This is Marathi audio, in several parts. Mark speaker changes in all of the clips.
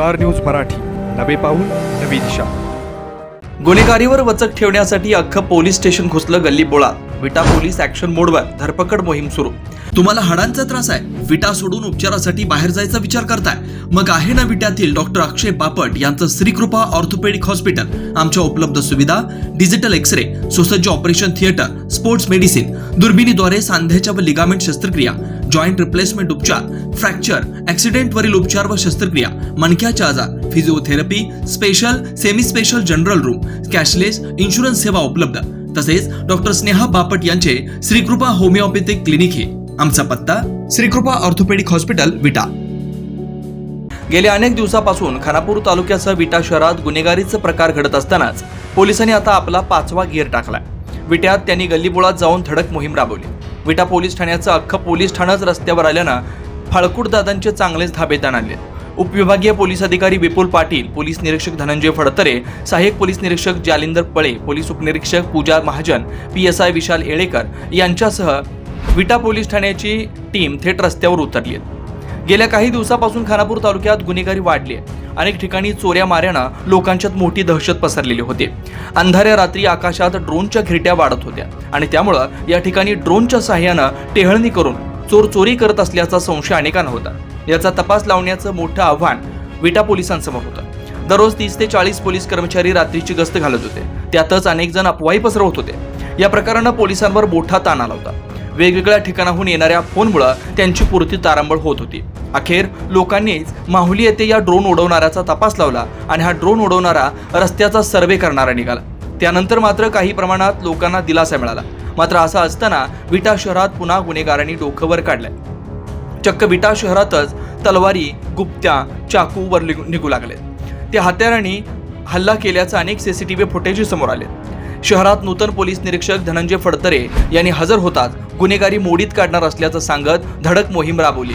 Speaker 1: Star news Marathi. नवे पाऊल नवी दिशा.
Speaker 2: गुन्हेगारीवर वचक ठेवण्यासाठी अख्खं पोलीस स्टेशन घुसलं गल्ली बोळा. विटा पोलीस ऍक्शन मोडवर धरपकड मोहीम सुरू. तुम्हाला हाडांचा त्रास आहे. विटा सोडून उपचारासाठी बाहेर जायचा विचार करताय. मग आहे ना विट्यातील डॉक्टर अक्षय बापट यांचं श्रीकृपा ऑर्थोपेडिक हॉस्पिटल. आमच्या उपलब्ध सुविधा डिजिटल एक्स रे सुसज्ज ऑपरेशन थिएटर स्पोर्ट्स मेडिसिन दुर्बिणीद्वारे सांध्याच्या व लिगामेंट शस्त्रक्रिया जॉईंट रिप्लेसमेंट उपचार फ्रॅक्चर ऍक्सिडेंट वरील उपचार व शस्त्रक्रिया मणक्याचे आजार physiotherapy special semi special general room cashless insurance सेवा उपलब्ध. तसेच डॉक्टर स्नेहा बापट यांचे श्रीकृपा होमिओपॅथिक क्लिनिक हे. आमचा पत्ता श्रीकृपा ऑर्थोपेडिक हॉस्पिटल विटा. गेल्या अनेक दिवसापासून खानापूर तालुक्यासह विटा शहरात गुन्हेगारीचे प्रकार घडत असतानाच पोलिसांनी आता आपला पाचवा गिअर टाकला विट्यात त्यांनी गल्लीबोळात जाऊन धडक मोहीम राबवली. विटा पोलीस ठाण्याचं अख्खं पोलीस ठाणंच रस्त्यावर आल्यानं फाळकूटदादांचे चांगलेच धाबेदान आले उपविभागीय पोलीस अधिकारी विपुल पाटील पोलीस निरीक्षक धनंजय फडतरे सहाय्यक पोलीस निरीक्षक जालिंदर पळे पोलीस उपनिरीक्षक Pooja Mahajan P S I Vishal Yelekar यांच्यासह विटा पोलीस ठाण्याची टीम थेट रस्त्यावर उतरली गेल्या काही दिवसापासून खानापूर तालुक्यात गुन्हेगारी वाढली आहे. अनेक ठिकाणी चोऱ्या माऱ्यानं लोकांच्यात मोठी दहशत पसरलेली होती. अंधाऱ्या रात्री आकाशात ड्रोनच्या घिरट्या वाढत होत्या आणि त्यामुळं या ठिकाणी ड्रोनच्या सहाय्यानं टेहळणी करून चोर चोरी करत असल्याचा संशय अनेकांना होता. याचा तपास लावण्याचं मोठं आव्हान विटा पोलिसांसमोर होतं. दररोज तीस ते चाळीस पोलीस कर्मचारी रात्रीची गस्त घालत होते. त्यातच अनेक जण अफवाही पसरवत होते. या प्रकारानं पोलिसांवर मोठा ताण आला होता. वेगवेगळ्या ठिकाणाहून येणाऱ्या फोनमुळं त्यांची पुरती तारांबळ होत होती. अखेर लोकांनीच माहुली येथे या ड्रोन उडवणाऱ्याचा तपास लावला आणि हा ड्रोन उडवणारा रस्त्याचा सर्वे करणारा निघाला. त्यानंतर मात्र काही प्रमाणात लोकांना दिलासा मिळाला. मात्र असं असताना विटा शहरात पुन्हा गुन्हेगारांनी डोकं वर काढलंय. चक्क विटा शहरातच तलवारी गुप्त्या चाकू वर निघू निघू लागले त्या हत्यारांनी हल्ला केल्याचं अनेक सीसीटीव्ही फुटेज समोर आले शहरात नूतन पोलीस निरीक्षक धनंजय फडतरे यांनी हजर होताच गुन्हेगारी मोडीत काढणार असल्याचं सांगत धडक मोहीम राबवली.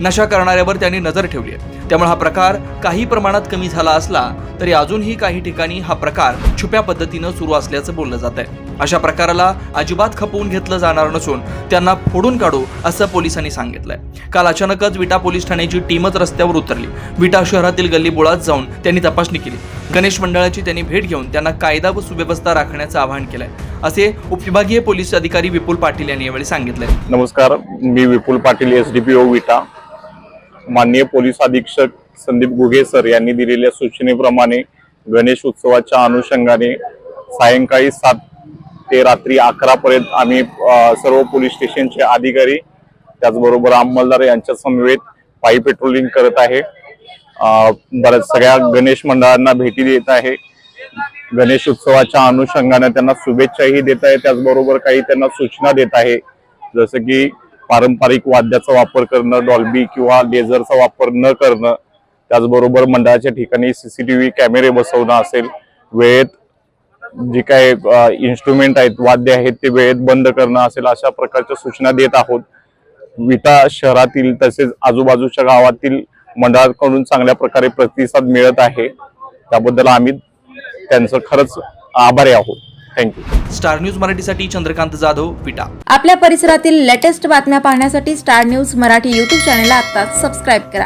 Speaker 2: नशा करणाऱ्यावर त्यांनी नजर ठेवली त्यामुळे हा प्रकार काही प्रमाणात कमी झाला असला तरी अजूनही काही ठिकाणी हा प्रकार छुप्या पद्धतीनं सुरू असल्याचं बोललं जात आहे अशा प्रकाराला अजिबात खपवून घेतलं जाणार नसून त्यांना फोडून काढू असं पोलिसांनी सांगितलंय. काल अचानकच विटा पोलीस ठाण्याची टीमच रस्त्यावर उतरली. विटा शहरातील गल्लीबोळात जाऊन त्यांनी तपासणी केली. गणेश मंडळाची त्यांनी भेट घेऊन त्यांना कायदा व सुव्यवस्था राखण्याचं आवाहन केलंय. असे उपविभागीय पोलीस अधिकारी विपुल पाटील यांनी यावेळी सांगितले
Speaker 3: नमस्कार मी Vipul Patil S D P O Vita. माननीय पोलीस अधीक्षक संदीप गुगे सर यांनी दिलेल्या सूचनेप्रमाणे गणेश उत्सवाच्या अनुषंगाने सायंकाळी सात ते रात्री अकरा पर्यंत आम्ही सर्व पोलीस स्टेशनचे अधिकारी त्याचबरोबर अंमलदार यांच्या समवेत पायी पेट्रोलिंग करत आहे. बऱ्याच सगळ्या गणेश मंडळांना भेटी देत आहे. गणेश उत्सवाच्या अनुषंगाने त्यांना शुभेच्छाही देत आहे. त्याचबरोबर काही त्यांना सूचना देत आहे. जसं की पारंपरिक वाद्याचा वापर करणं डॉल्बी किंवा लेझरचा वापर न करणं. त्याचबरोबर मंडळाच्या ठिकाणी सीसीटीव्ही कॅमेरे बसवणं असेल. वेळेत जी काय इन्स्ट्रुमेंट आहेत वाद्य आहेत ते वेळेत बंद करणं असेल अशा प्रकारच्या सूचना देत आहोत. विटा शहरातील तसेच आजूबाजूच्या गावातील मंडळाकडून चांगल्या प्रकारे प्रतिसाद मिळत आहे. त्याबद्दल आम्ही त्यांचं खरंच आभारी आहोत. थँक्यू
Speaker 2: स्टार न्यूज मराठीसाठी चंद्रकांत जाधव विटा.
Speaker 4: आपल्या परिसरातील लेटेस्ट बातम्या पाहण्यासाठी स्टार न्यूज मराठी यूट्यूब चॅनलला आत्ताच सबस्क्राईब करा.